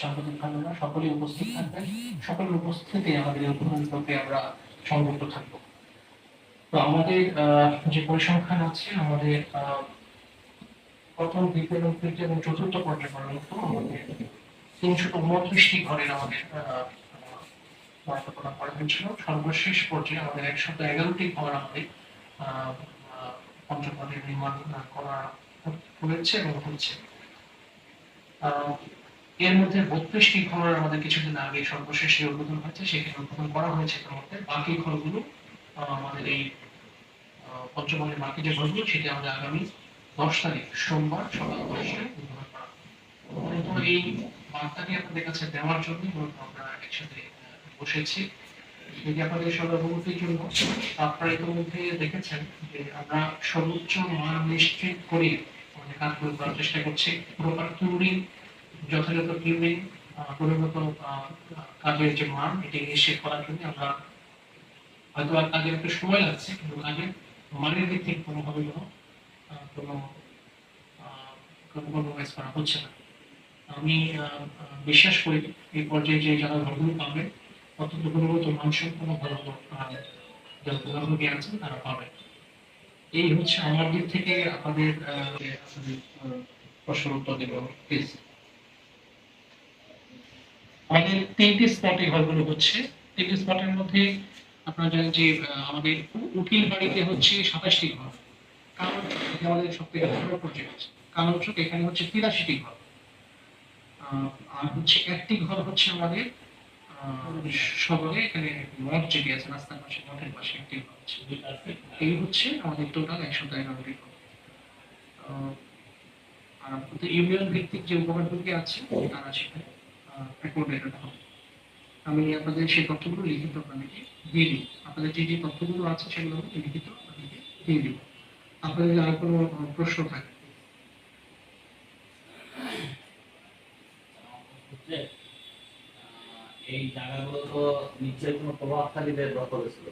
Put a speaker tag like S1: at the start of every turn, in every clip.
S1: সাংবাদিক সকলেই উপস্থিত থাকবেন। সকলের উপস্থিতি আমাদের অভিযানটাকে আমরা সংযুক্ত তো আমাদের যে পরিসংখ্যান আছে, আমাদের প্রথম, দ্বিতীয় এবং তৃতীয় এবং চতুর্থ পর্যায়ে আমাদের তিনশো উনত্রিশটি ঘরের আমাদের করা হয়েছিল। সর্বশেষ পর্যায়ে আমাদের একশত এগারোটি ঘর আমাদের পঞ্চগড়ের নির্মাণ করা হয়েছে এবং হচ্ছে এর মধ্যে বত্রিশটি ঘর আমাদের কিছুদিন আগে সর্বশেষ যে উদ্বোধন হয়েছে সেখানে উদ্বোধন করা হয়েছে মধ্যে। বাকি ঘরগুলো আমাদের এই আহ, বাকি যে ঘরগুলো সেটি আমাদের আগামী দশ তারিখ সোমবার সকাল দশটায় উদ্বোধন করা। মূলত এই বার্তাটি আপনাদের কাছে দেওয়ার জন্য আমরা একসাথে বসেছি। এটি আপনাদের সবার অবগতির জন্য আপনারা ইতিমধ্যে দেখেছেন যে আমরা সর্বোচ্চ মান নিশ্চিত করে আমাদের কাজগুলো করার চেষ্টা করছি। প্রপার কিউরিং যথাযথ কিউরিং গুণগত কাজের যে মান, এটি নিশ্চিত করার জন্য আমরা হয়তো আর কাজের একটু সময় লাগছে, কিন্তু কাজের মানের দিক থেকে কোনোভাবে কোনো কোনো কম্প্রোমাইজ করা হচ্ছে না। আমি বিশ্বাস করি এই পর্যায়ে যে যারা ঘরগুলো পাবে, অত্যন্ত গুণগত, মানসম্পন্ন, ভালো যারা গুণাভোগী আছেন, তারা পাবে। এই হচ্ছে আমার দিক থেকে আপনাদের প্রশ্নের উত্তর দেব প্লিজ আমাদের তিনটি স্পটে ঘরগুলো হচ্ছে। তিনটি স্পটের মধ্যে আপনারা জানেন যে আমাদের উকিল বাড়িতে হচ্ছে সাতাশটি ঘর। কারণ আমাদের সব থেকে বড় প্রজেক্ট কারণ এখানে হচ্ছে তিরাশিটি ঘর। আর হচ্ছে একটি ঘর হচ্ছে আমাদের শহরে এখানে মঠ যেটি আছে, রাস্তার পাশে মঠের পাশে একটি ঘর এই হচ্ছে আমাদের টোটাল একশো এগারোটি ঘর। আর ইউনিয়ন ভিত্তিক যে উপকারগুলি আছে, তারা সেখানে হবে আমি আপনাদের সেই তথ্যগুলো লিখিত আপনাদেরকে দিয়ে দিই। আপনাদের যে যে তথ্যগুলো আছে সেগুলো আমি লিখিত আপনাদেরকে দিয়ে দিব আপনাদের আর কোনো প্রশ্ন থাকে।
S2: এই জায়গাগুলো তো নিচের কোনো প্রভাবশালীদের দখলে ছিল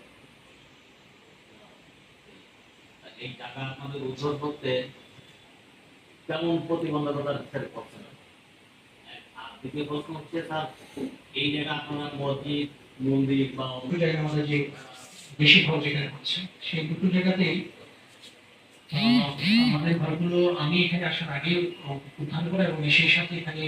S2: এই জায়গা আপনাদের উদ্ধার করতে কেমন প্রতিবন্ধকতার ফেলে পড়ছে না দ্বিতীয় প্রশ্ন হচ্ছে স্যার, এই জায়গা আপনারা মসজিদ, মন্দির বা
S1: দুটো জায়গায় আমাদের যে বেশি ভালো যেখানে হচ্ছে, সেই দুটো জায়গাতেই আমাদের ঘরগুলো, আমি এখানে আসার আগে উদ্ধার করে এবং সেই সাথে এখানে